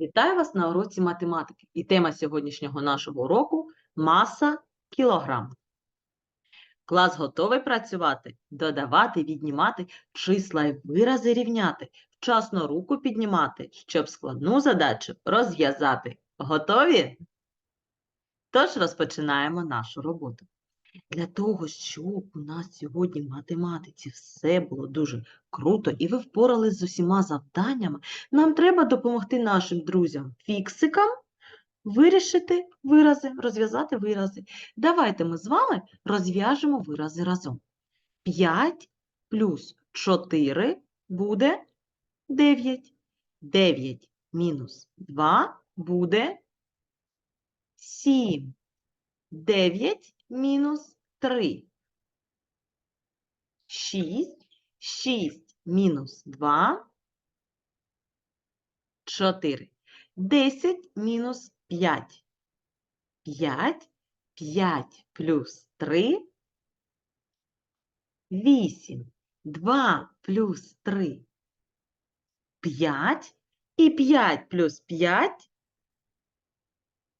Вітаю вас на уроці математики. І тема сьогоднішнього нашого уроку – маса кілограм. Клас готовий працювати, додавати, віднімати, числа і вирази рівняти, вчасно руку піднімати, щоб складну задачу розв'язати. Готові? Тож розпочинаємо нашу роботу. Для того, щоб у нас сьогодні в математиці все було дуже круто і ви впорались з усіма завданнями, нам треба допомогти нашим друзям-фіксикам вирішити вирази, розв'язати вирази. Давайте ми з вами розв'яжемо вирази разом. 5 плюс 4 буде 9. 9 мінус 2 буде 7. 9 мінус 3. 6. 6 мінус 2. 4. 10 мінус 5. 5. 5 плюс 3. 8. 2 плюс 3. 5. І 5 плюс 5.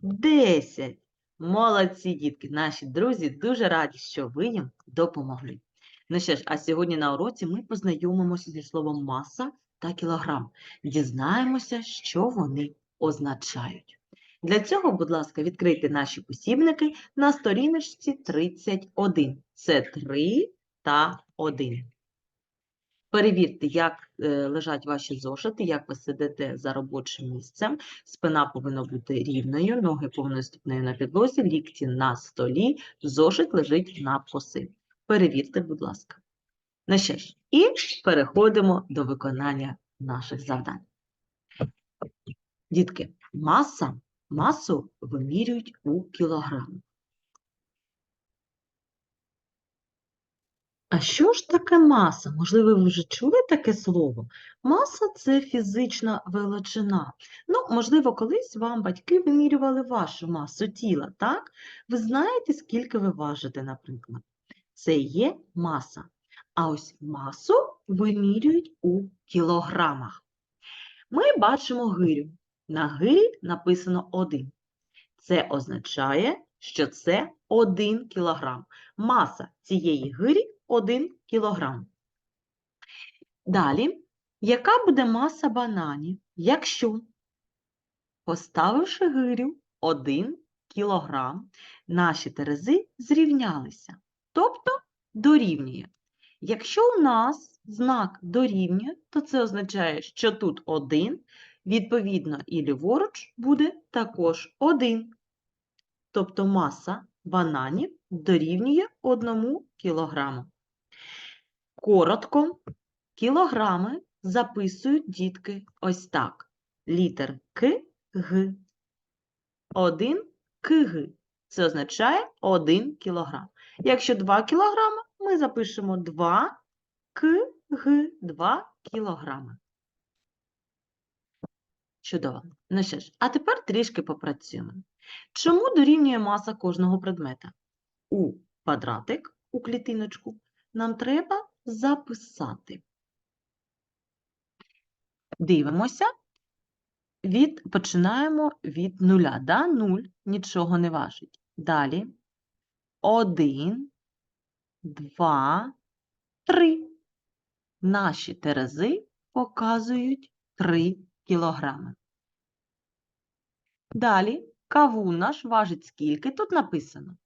10. Молодці, дітки, наші друзі дуже раді, що ви їм допомогли. Ну що ж, а сьогодні на уроці ми познайомимося зі словом маса та кілограм. Дізнаємося, що вони означають. Для цього, будь ласка, відкрийте наші посібники на сторіночці 31. Це 3 та 1. Перевірте, як е, лежать ваші зошити, як ви сидите за робочим місцем. Спина повинна бути рівною, ноги повинні ступнею на підлозі, лікті на столі, зошит лежить на коси. Перевірте, будь ласка. Ну що ж, і переходимо до виконання наших завдань. Дітки, маса, масу вимірюють у кілограмах. А що ж таке маса? Можливо, ви вже чули таке слово? Маса – це фізична величина. Ну, можливо, колись вам батьки вимірювали вашу масу тіла, так? Ви знаєте, скільки ви важите, наприклад. Це є маса. А ось масу вимірюють у кілограмах. Ми бачимо гирю. На гирі написано 1. Це означає, що це 1 кілограм. Маса цієї гирі 1 кілограм. Далі, яка буде маса бананів, якщо, поставивши гирю 1 кілограм, наші терези зрівнялися, тобто дорівнює. Якщо у нас знак дорівнює, то це означає, що тут 1, відповідно, і ліворуч буде також 1. Тобто маса бананів дорівнює 1 кілограму. Коротко, кілограми записують дітки ось так. Літер К, Г. 1 кг. Це означає 1 кілограм. Якщо 2 кілограми, ми запишемо 2 кг, 2 кілограми. Чудово. Ну що ж, а тепер трішки попрацюємо. Чому дорівнює маса кожного предмета? У квадратик, у клітиночку, нам треба записати. Дивимося, від, починаємо від нуля. Да? Нуль нічого не важить. Далі 1, 2, 3. Наші терези показують 3 кілограми. Далі кавун наш важить скільки? Тут написано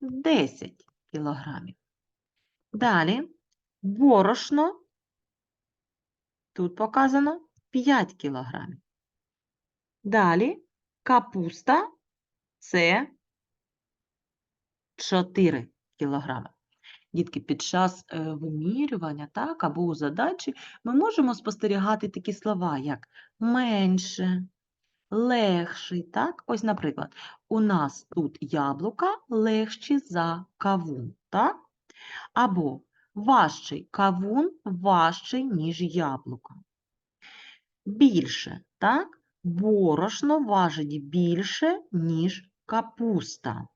10 кілограмів. Далі борошно, тут показано 5 кілограмів. Далі капуста це 4 кілограми. Дітки, під час е, вимірювання так, або у задачі ми можемо спостерігати такі слова, як менше, легший. Так? Ось, наприклад, у нас тут яблука легші за кавун. Так? Або важчий кавун важчий, ніж яблука. Більше, так? Борошно важить більше, ніж капуста.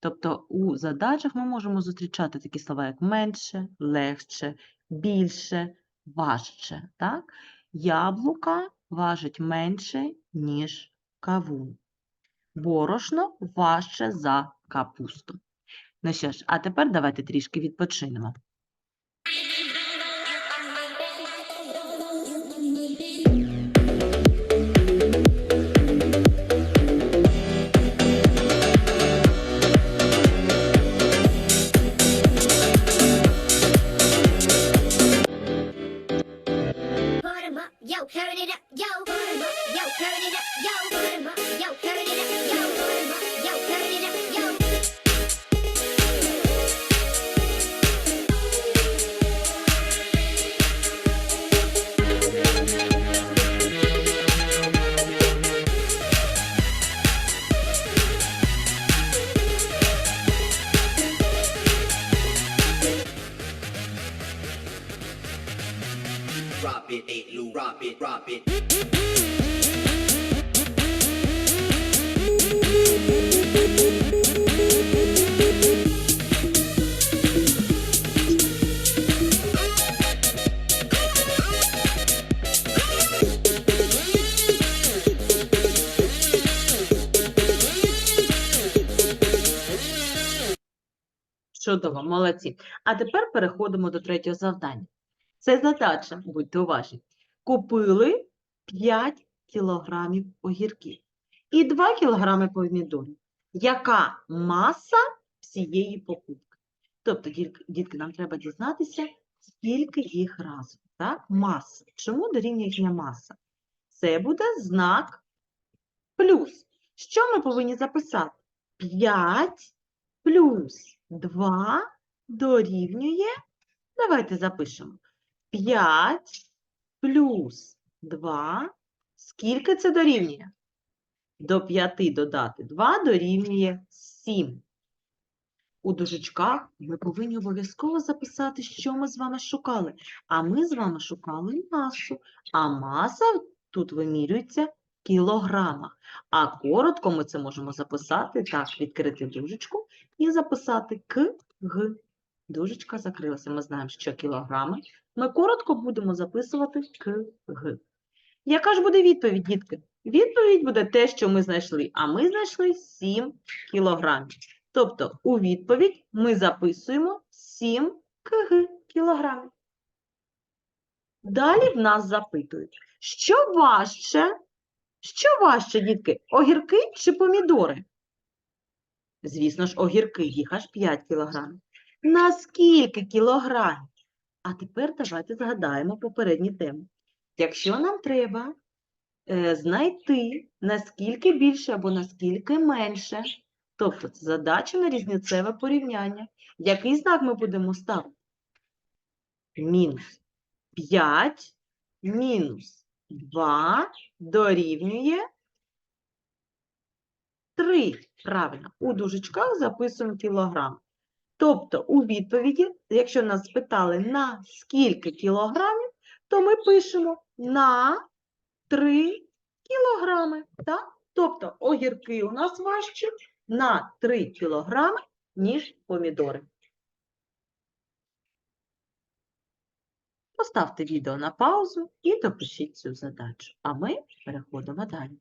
Тобто у задачах ми можемо зустрічати такі слова, як менше, легше, більше, важче. Так? Яблука важить менше, ніж кавун. Борошно важче за капусту. Ну що ж, а тепер давайте трішки відпочинемо. Lou, drop it, drop it. Чудово, молодці. А тепер переходимо до третього завдання. Це задача, будьте уважні. Купили 5 кілограмів огірків і 2 кілограми помідорів. Яка маса всієї покупки? Тобто, дітки, нам треба дізнатися, скільки їх разом. Так? Маса. Чому дорівнює їхня маса? Це буде знак плюс. Що ми повинні записати? 5 плюс 2 дорівнює, давайте запишемо, 5 плюс 2, скільки це дорівнює? До 5 додати 2 дорівнює 7. У дужечках ми повинні обов'язково записати, що ми з вами шукали. А ми з вами шукали масу, а маса тут вимірюється в кілограмах. А коротко ми це можемо записати так, відкрити дужечку і записати К, Г. Дужечка закрилася. Ми знаємо, що кілограми. Ми коротко будемо записувати К, Г. Яка ж буде відповідь, дітки? Відповідь буде те, що ми знайшли. А ми знайшли 7 кілограмів. Тобто у відповідь ми записуємо 7 кг кілограмів. Далі в нас запитують, що важче, що важче, дітки, огірки чи помідори? Звісно ж, огірки, їх аж 5 кілограмів. На скільки кілограмів? А тепер давайте згадаємо попередні теми. Якщо нам треба е, знайти, наскільки більше або наскільки менше, тобто це задача на різницеве порівняння, який знак ми будемо ставити? Мінус 5 мінус 2 дорівнює 3. Правильно, у дужечках записуємо кілограм. Тобто у відповіді, якщо нас спитали на скільки кілограмів, то ми пишемо на 3 кілограми. Так? Тобто огірки у нас важчі на 3 кілограми, ніж помідори. Поставте відео на паузу і допишіть цю задачу. А ми переходимо далі.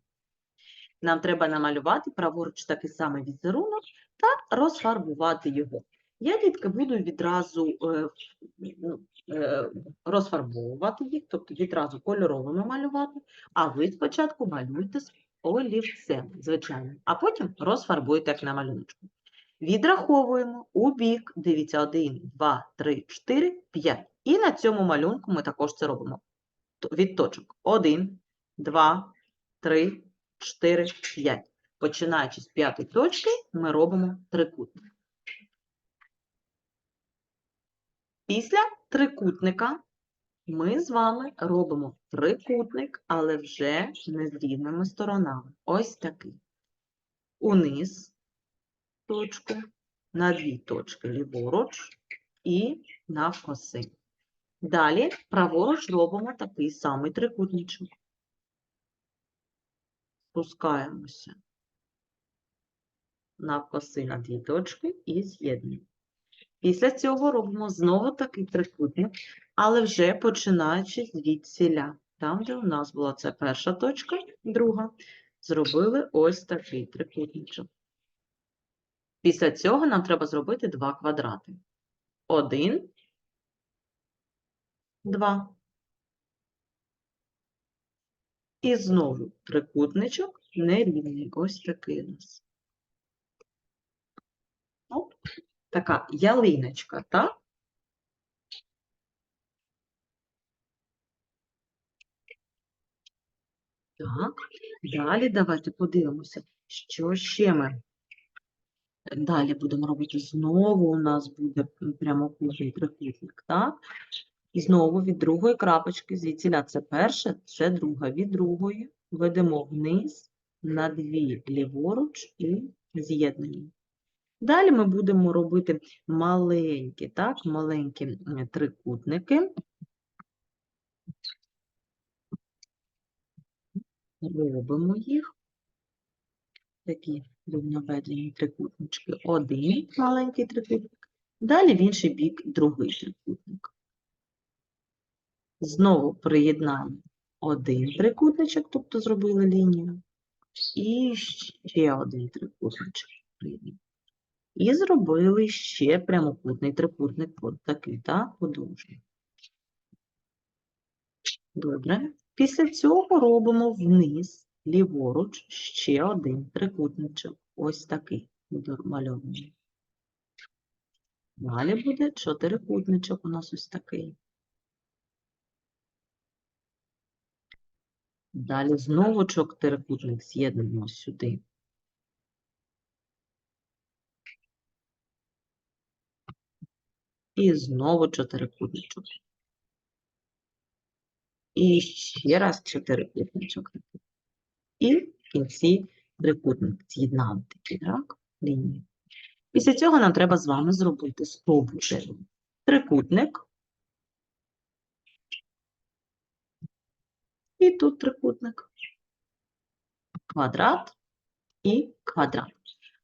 Нам треба намалювати праворуч такий самий візерунок та розфарбувати його. Я, дітки, буду відразу е, ну, е, розфарбовувати їх, тобто відразу кольоровими малювати, а ви спочатку малюйте олівцем, звичайно, а потім розфарбуйте, як на малюночку. Відраховуємо у бік, дивіться, 1, 2, 3, 4, 5. І на цьому малюнку ми також це робимо. Від точок 1, 2, 3, 4, 5. Починаючи з п'ятої точки, ми робимо трикутник. Після трикутника ми з вами робимо трикутник, але вже не з рівними сторонами. Ось такий. Униз точку, на дві точки ліворуч і навкоси. Далі праворуч робимо такий самий трикутничок. Спускаємося навкоси на дві точки і з'єднуємо. Після цього робимо знову такий трикутник, але вже починаючи звідсіля. там, де у нас була це перша точка, друга, зробили ось такий трикутничок. Після цього нам треба зробити два квадрати. Один, два. І знову трикутничок нерівний. Ось такий у нас. Оп. Така ялиночка, так? Так, далі давайте подивимося, що ще ми далі будемо робити. Знову у нас буде прямокутний трикутник, так? І знову від другої крапочки, звідсіля це перша, це друга. Від другої ведемо вниз на дві ліворуч і з'єднуємо. Далі ми будемо робити маленькі, так, маленькі трикутники. Робимо їх. Такі рівноведені трикутнички. Один маленький трикутник. Далі в інший бік другий трикутник. Знову приєднаємо один трикутничок, тобто зробили лінію, і ще один трикутничок приєднуємо. І зробили ще прямокутний трикутник, от такий, так, подовжений. Добре. Після цього робимо вниз, ліворуч, ще один трикутничок. Ось такий мальований. Далі буде чотирикутничок у нас ось такий. Далі знову чотирикутник з'єднуємо сюди. І знову чотирикутничок. І ще раз чотирикутничок. І в кінці трикутник з'єднали такі, так, лінії. Після цього нам треба з вами зробити спробувати трикутник. І тут трикутник. Квадрат і квадрат.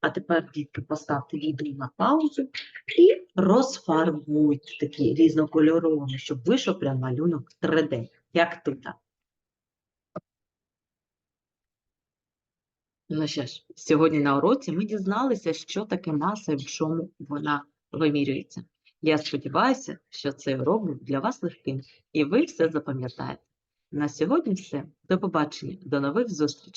А тепер, дітки, поставте відео на паузу і розфарбуйте такі різнокольорові, щоб вийшов прям малюнок 3D, як тут. Ну що ж, сьогодні на уроці ми дізналися, що таке маса і в чому вона вимірюється. Я сподіваюся, що цей урок був для вас легким, і ви все запам'ятаєте. На сьогодні все. До побачення, до нових зустрічей.